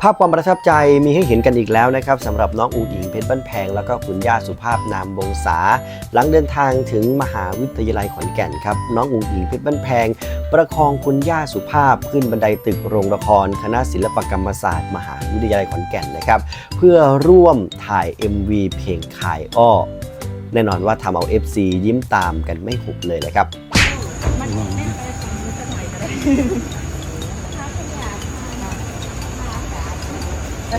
ภาพความประทับใจมีให้เห็นกันอีกแล้วนะครับสำหรับน้องอูหญิงเพชรบ้านแพง แล้วก็คุณย่าสุภาพนามวงศาหลังเดินทางถึงมหาวิทยาลัยขอนแก่นครับน้องอูหญิงเพชรบ้านแพง ประคองคุณย่าสุภาพขึ้นบันไดตึกโรงละคร คณะศิลปกรรมศาสตร์ มหาวิทยาลัยขอนแก่นนะครับเพื่อร่วมถ่าย MV เพลงขายอ้อ แน่นอนว่าทำเอา FC ยิ้มตามกันไม่หุบเลยเลยครับ ถ้า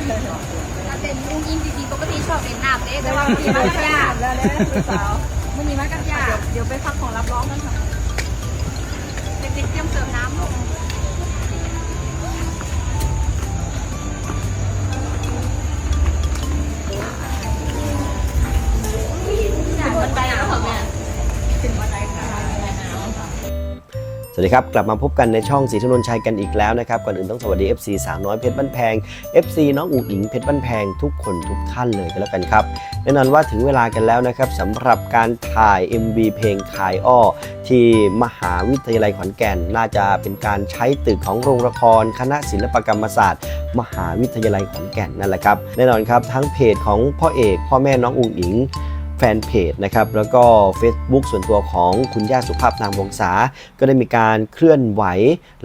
เป็นลุงยิงจริงๆปกติชอบเล่นน้ำเด้แต่ว่ามันมีมากกันยากแล้วเด้อสาวมันมีมากกันยากเดี๋ยวไปพักของรับร้องกันค่ะเด็กๆเตรียมเสิร์ฟน้ำลูก วัสดีครับ กลับมาพบกันในช่องสีธนนชัยกันอีกแล้วนะครับ ก่อนอื่นต้องสวัสดี FC สาวน้อยเพชรบ้านแพง FC น้องอุ๋งอิงเพชรบ้านแพงทุกคนทุกท่านเลยกันแล้วกันครับ แน่นอนว่าถึงเวลากันแล้วนะครับสำหรับการถ่าย MV เพลงขายอ้อ ที่มหาวิทยาลัยขอนแก่น น่าจะเป็นการใช้ตึกของโรงละคร คณะศิลปกรรมศาสตร์ มหาวิทยาลัยขอนแก่นนั่นแหละครับ แน่นอนครับทั้งเพจของพ่อเอก พ่อแม่น้องอุ๋งอิง แฟนเพจนะครับแล้วก็ Facebook ส่วนตัวของคุณย่าสุภาพนามวงศาก็ได้มีการเคลื่อนไหว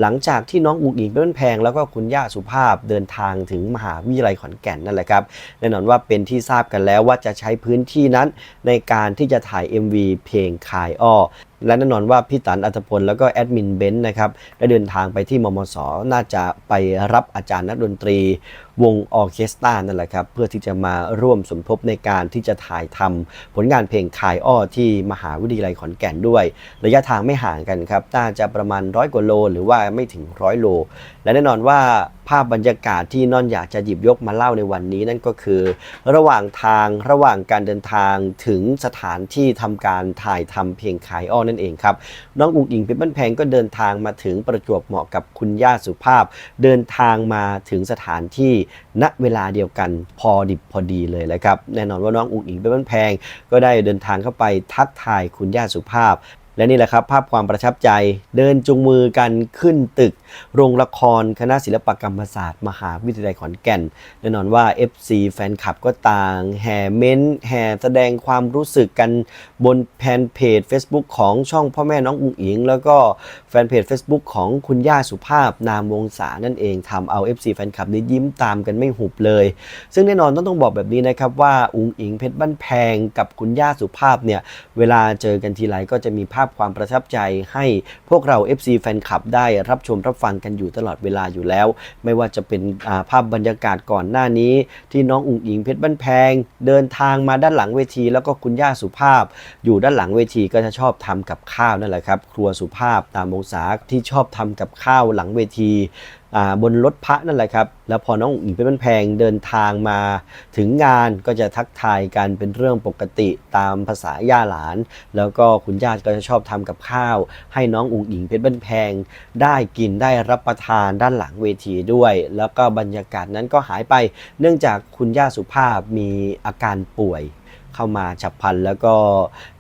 หลังจากที่น้องอุกอิงเป็นแพง แล้วก็คุณย่าสุภาพเดินทางถึงมหาวิทยาลัยขอนแก่นนั่นแหละครับแน่นอนว่าเป็นที่ทราบกันแล้วว่าจะใช้พื้นที่นั้นในการที่จะถ่าย MV เพลงคายอ้อและแน่นอนว่าพี่ตันอัตพลแล้วก็แอดมินเบนซ์นะครับได้เดินทางไปที่มมส น่าจะไปรับอาจารย์นักดนตรี วงออเคสตรานั่นแหละครับ เพื่อที่จะมาร่วมสมทบในการที่จะถ่ายทำผลงานเพลงคายอ้อที่มหาวิทยาลัยขอนแก่นด้วย ระยะทางไม่ห่างกันครับน่าจะประมาณร้อยกว่าโล หรือว่าไม่ถึงร้อยโล และแน่นอนว่า ภาพบรรยากาศที่นอนอยากจะหยิบยกมาเล่าในวันนี้นั่นก็คือ ระหว่างทางระหว่างการเดินทางถึงสถานที่ทำการถ่ายทำเพลงขายอ้อนั่นเองครับน้องอุ๋งอิงเพชรบ้านแพงก็เดินทางมาถึงประจวบเหมาะกับคุณย่าสุภาพ เดินทางมาถึงสถานที่ณเวลาเดียวกันพอดิบพอดีเลยแหละครับแน่นอนว่าน้องอุ๋งอิงเพชรบ้านแพงก็ได้เดินทางเข้าไปทักทายคุณย่าสุภาพ และนี่แหละครับ ภาพความประทับใจเดินจูงมือกันขึ้นตึก โรงละครคณะศิลปกรรมศาสตร์ มหาวิทยาลัยขอนแก่น แน่นอนว่า FC แฟนคลับก็ต่าง แห่เม้นแห่แสดงความรู้สึกกันบนแฟนเพจ Facebook ของช่องพ่อแม่น้องอุ๋งอิง แล้วก็แฟนเพจ Facebook ของคุณย่าสุภาพนามวงศานั่นเองทำเอา FC แฟนคลับนี้ยิ้มตามกันไม่หุบเลย ซึ่งแน่นอนต้องต้องบอกแบบนี้นะครับว่าอุ๋งอิงเพชรบ้านแพงกับคุณย่าสุภาพเนี่ยเวลาเจอกันทีไรก็จะมีภาพความประทับใจให้พวกเรา FC แฟนคลับได้รับชมรับฟังกันอยู่ตลอดเวลาอยู่แล้ว ไม่ว่าจะเป็นาภาพบรรยากาศก่อนหน้านี้ ที่น้องอุ๋งอิงเพชรบ้านแพง เดินทางมาด้านหลังเวที แล้วก็คุณย่าสุภาพ อยู่ด้านหลังเวทีก็จะชอบทำกับข้าวนั่นแหละครับ ครัวสุภาพตามองศาที่ชอบทำกับข้าวหลังเวที บนรถพระนั่นแหละครับ แล้วพอน้องอุ๋งอิงเพชรบ้านแพงเดินทางมา ถึงงานก็จะทักทายกันเป็นเรื่องปกติตามภาษาย่าหลาน แล้วก็คุณย่าก็จะชอบทำกับข้าว ให้น้องอุ๋งอิงเพชรบ้านแพง ได้กินได้รับประทานด้านหลังเวทีด้วย แล้วก็บรรยากาศนั้นก็หายไป เนื่องจากคุณย่าสุภาพมีอาการป่วย เข้ามาฉับพลัน แล้วก็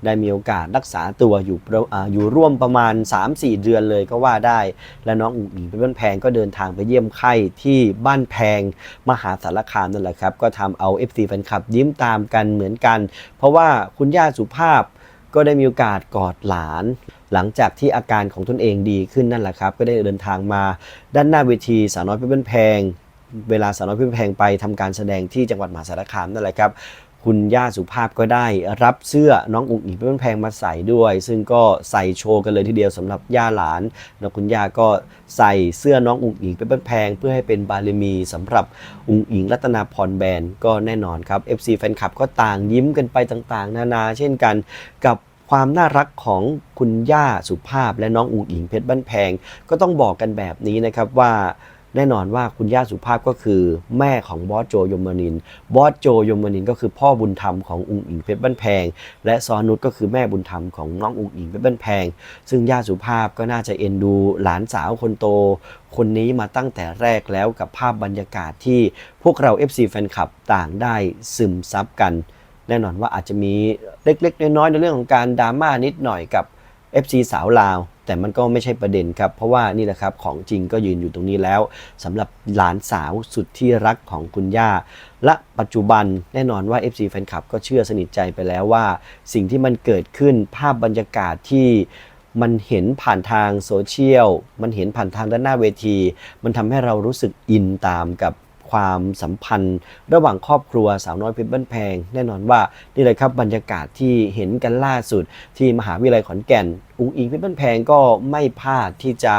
ได้มีโอกาสรักษาตัวอยู่ระอ่าอยู่ร่วมประมาณ 3-4 เดือนเลยก็ว่าได้ และน้องอุ๋งอิงเป็นบ้านแพงก็เดินทางไปเยี่ยมไข้ที่บ้านแพงมหาสารคามนั่นแหละครับ ก็ทำเอา FC แฟนคลับยิ้มตามกันเหมือนกัน เพราะว่าคุณย่าสุภาพก็ได้มีโอกาสกอดหลาน หลังจากที่อาการของตนเองดีขึ้นนั่นแหละครับ ก็ได้เดินทางมาด้านหน้าเวทีสาวน้อยเพชรบ้านแพง เวลาสาวน้อยเพชรบ้านแพงไปทำการแสดงที่จังหวัดมหาสารคามนั่นแหละครับ คุณย่าสุภาพก็ได้รับเสื้อน้องอุ๋งอิงเพชรบ้านแพงมาใส่ด้วย ซึ่งก็ใส่โชว์กันเลยทีเดียวสำหรับย่าหลานแล้วคุณย่าก็ใส่เสื้อน้องอุ๋งอิงเพชรบ้านแพงเพื่อให้เป็นบารมีสำหรับอุ๋งอิงรัตนาพรแบรนด์ก็แน่นอนครับ FC แฟนคลับก็ต่างยิ้มกันไปต่างๆ นานา เช่นกันกับความน่ารักของคุณย่าสุภาพและน้องอุ๋งอิงเพชรบ้านแพงก็ต้องบอกกันแบบนี้นะครับว่า แน่นอนว่าคุณย่าสุภาพก็คือแม่ของบอสโจยมนิน บอสโจยมนินก็คือพ่อบุญธรรมของอุงอิงเพชรบ้านแพง และซอนุชก็คือแม่บุญธรรมของน้องอุงอิงเพชรบ้านแพง ซึ่งย่าสุภาพก็น่าจะเอ็นดูหลานสาวคนโต คนนี้มาตั้งแต่แรกแล้วกับภาพบรรยากาศที่พวกเรา FC แฟนคลับต่างได้ซึมซับกัน แน่นอนว่าอาจจะมีเล็กๆน้อยๆในเรื่องของการดราม่านิดหน่อยกับ FC สาวลาว แต่มันก็ไม่ใช่ประเด็นครับ เพราะว่านี่แหละครับของจริงก็ยืนอยู่ตรงนี้แล้วสำหรับหลานสาวสุดที่รักของคุณย่า และปัจจุบันแน่นอนว่า FC แฟนคลับก็เชื่อสนิทใจไปแล้วว่า สิ่งที่มันเกิดขึ้นภาพบรรยากาศที่มันเห็นผ่านทางโซเชียล มันเห็นผ่านทางด้านหน้าเวที มันทำให้เรารู้สึกอินตามกับความสัมพันธ์ ระหว่างครอบครัวสาวน้อยเพชรบ้านแพง แน่นอนว่านี่เลยครับบรรยากาศที่เห็นกันล่าสุดที่มหาวิทยาลัยขอนแก่นอุ้งอิงพชรบ้านแพงก็ไม่พลาดที่จะ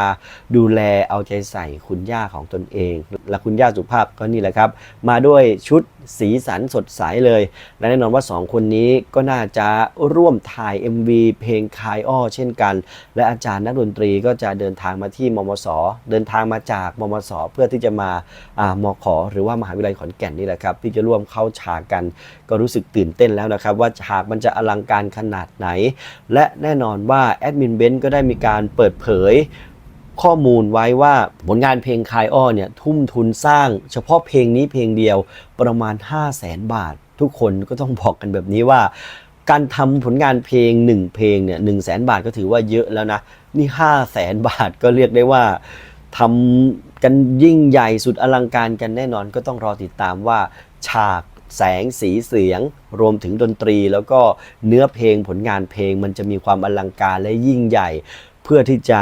ดูแลเอาใจใส่คุณย่าของตนเอง และคุณย่าสุภาพก็นี่แหละครับ มาด้วยชุดสีสันสดใสเลย และแน่นอนว่า 2 คนนี้ก็น่าจะร่วมถ่าย MV เพลงคายอ้อเช่นกัน และอาจารย์นักดนตรีก็จะเดินทางมาที่มมส เดินทางมาจากมมส เพื่อที่จะมาอ่ามขหรือว่ามหาวิทยาลัยขอนแก่นนี่แหละครับ ที่จะร่วมเข้าฉากกัน ก็รู้สึกตื่นเต้นแล้วนะครับ ว่าฉากมันจะอลังการขนาดไหน และแน่นอนว่าแดมินเบนซ์ก็ได้มีการเปิดเผยข้อมูลไว้ว่าผลงานเพลงคายอ้อเนี่ยทุ่มทุนสร้าง เฉพาะเพลงนี้เพลงเดียวประมาณ 5 0 0แสนบาท ทุกคนก็ต้องบอกกันแบบนี้ว่า การทำผลงานเพลง 1 เพลงเนี่ยหนึ่งแสนบาทก็ถือว่าเยอะแล้วนะ นี่5 0 0แสนบาทก็เรียกได้ว่าทำกันยิ่งใหญ่สุดอลังการกันแน่นอนก็ต้องรอติดตามว่าฉาก แสงสีเสียง รวมถึงดนตรี แล้วก็เนื้อเพลงผลงานเพลงมันจะมีความอลังการและยิ่งใหญ่ เพื่อที่จะ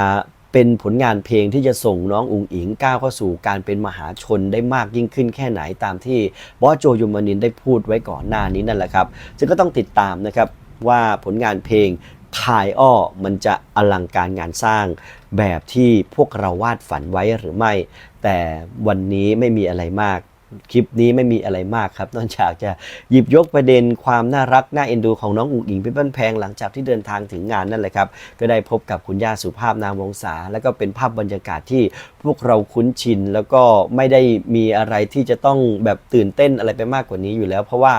เป็นผลงานเพลงที่จะส่งน้องอุ๋งอิงก้าวเข้าสู่การเป็นมหาชนได้มากยิ่งขึ้นแค่ไหนตามที่บอสโจยุมานินได้พูดไว้ก่อนหน้านี้นั่นแหละครับซึ่งก็ต้องติดตามนะครับว่าผลงานเพลงคายอ้อมันจะอลังการงานสร้างแบบที่พวกเราวาดฝันไว้หรือไม่ แต่วันนี้ไม่มีอะไรมาก คลิปนี้ไม่มีอะไรมากครับ นอกจากจะหยิบยกประเด็นความน่ารัก น่าเอ็นดูของน้องอุ๋งอิงเป็นบ้านแพงหลังจากที่เดินทางถึงงานนั่นแหละครับ ก็ได้พบกับคุณย่าสุภาพนามวงศาแล้วก็เป็นภาพบรรยากาศที่พวกเราคุ้นชิน แล้วก็ไม่ได้มีอะไรที่จะต้องแบบตื่นเต้นอะไรไปมากกว่านี้อยู่แล้ว เพราะว่า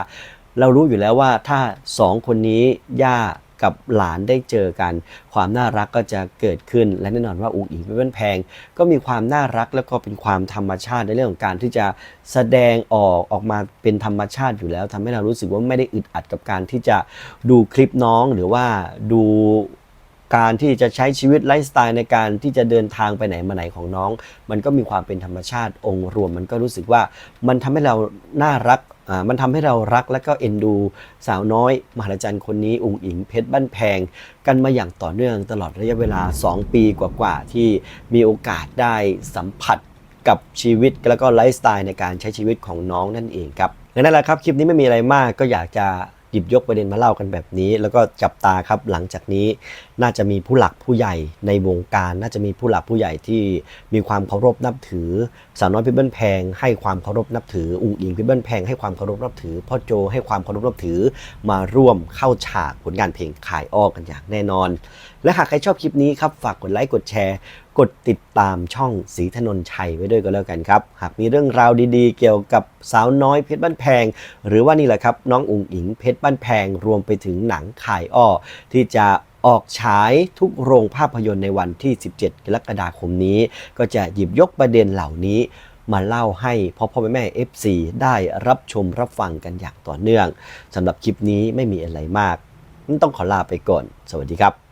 เรารู้อยู่แล้วว่าถ้าสองคนนี้ย่า กับหลานได้เจอกัน ความน่ารักก็จะเกิดขึ้น และแน่นอนว่าอุ๋งอิงเป็นบ้านแพง ก็มีความน่ารักแล้วก็เป็นความธรรมชาติในเรื่องของการที่จะแสดงออกออกมาเป็นธรรมชาติอยู่แล้วทำให้เรารู้สึกว่าไม่ได้อึดอัดกับการที่จะดูคลิปน้องหรือว่าดูการที่จะใช้ชีวิตไลฟ์สไตล์ในการที่จะเดินทางไปไหนมาไหนของน้อง มันก็มีความเป็นธรรมชาติองค์รวม มันก็รู้สึกว่ามันทำให้เราน่ารัก มันทำให้เรารักและก็เอ็นดูสาวน้อย มหัศจรรย์คนนี้อุ๋งอิงเพชรบ้านแพง กันมาอย่างต่อเนื่องตลอดระยะเวลา 2 ปีกว่าๆที่มีโอกาสได้สัมผัสกับชีวิตแล้วก็ไลฟ์สไตล์ในการใช้ชีวิตของน้องนั่นเองครับและนั่นแหละครับคลิปนี้ไม่มีอะไรมากก็อยากจะหยิบยกประเด็นมาเล่ากันแบบนี้ แล้วก็จับตาครับหลังจากนี้น่าจะมีผู้หลักผู้ใหญ่ในวงการ น่าจะมีผู้หลักผู้ใหญ่ที่มีความเคารพนับถือ สาวน้อยพิเบิลแพงให้ความเคารพนับถืออุ๋งอิงพิเบิลแพงให้ความเคารพนับถือพ่อโจให้ความเคารพนับถือมาร่วมเข้าฉากผลงานเพลงขายอ้อกันอย่างแน่นอน และหากใครชอบคลิปนี้ครับฝากกดไลค์กดแชร์กดติดตามช่องสีถนนชัยไว้ด้วยก็แล้วกันครับ หากมีเรื่องราวดีๆ เกี่ยวกับสาวน้อยเพชรบ้านแพง หรือว่านี่แหละครับน้องอุ๋งอิงเพชรบ้านแพงรวมไปถึงหนังขายอ้อที่จะ ออกฉายทุกโรงภาพยนตร์ในวันที่ 17 กรกฎาคมนี้ ก็จะหยิบยกประเด็นเหล่านี้มาเล่าให้พ่อพ่อแม่แม่ FC ได้รับชมรับฟังกันอย่างต่อเนื่องสำหรับคลิปนี้ไม่มีอะไรมาก ต้องขอลาไปก่อน สวัสดีครับ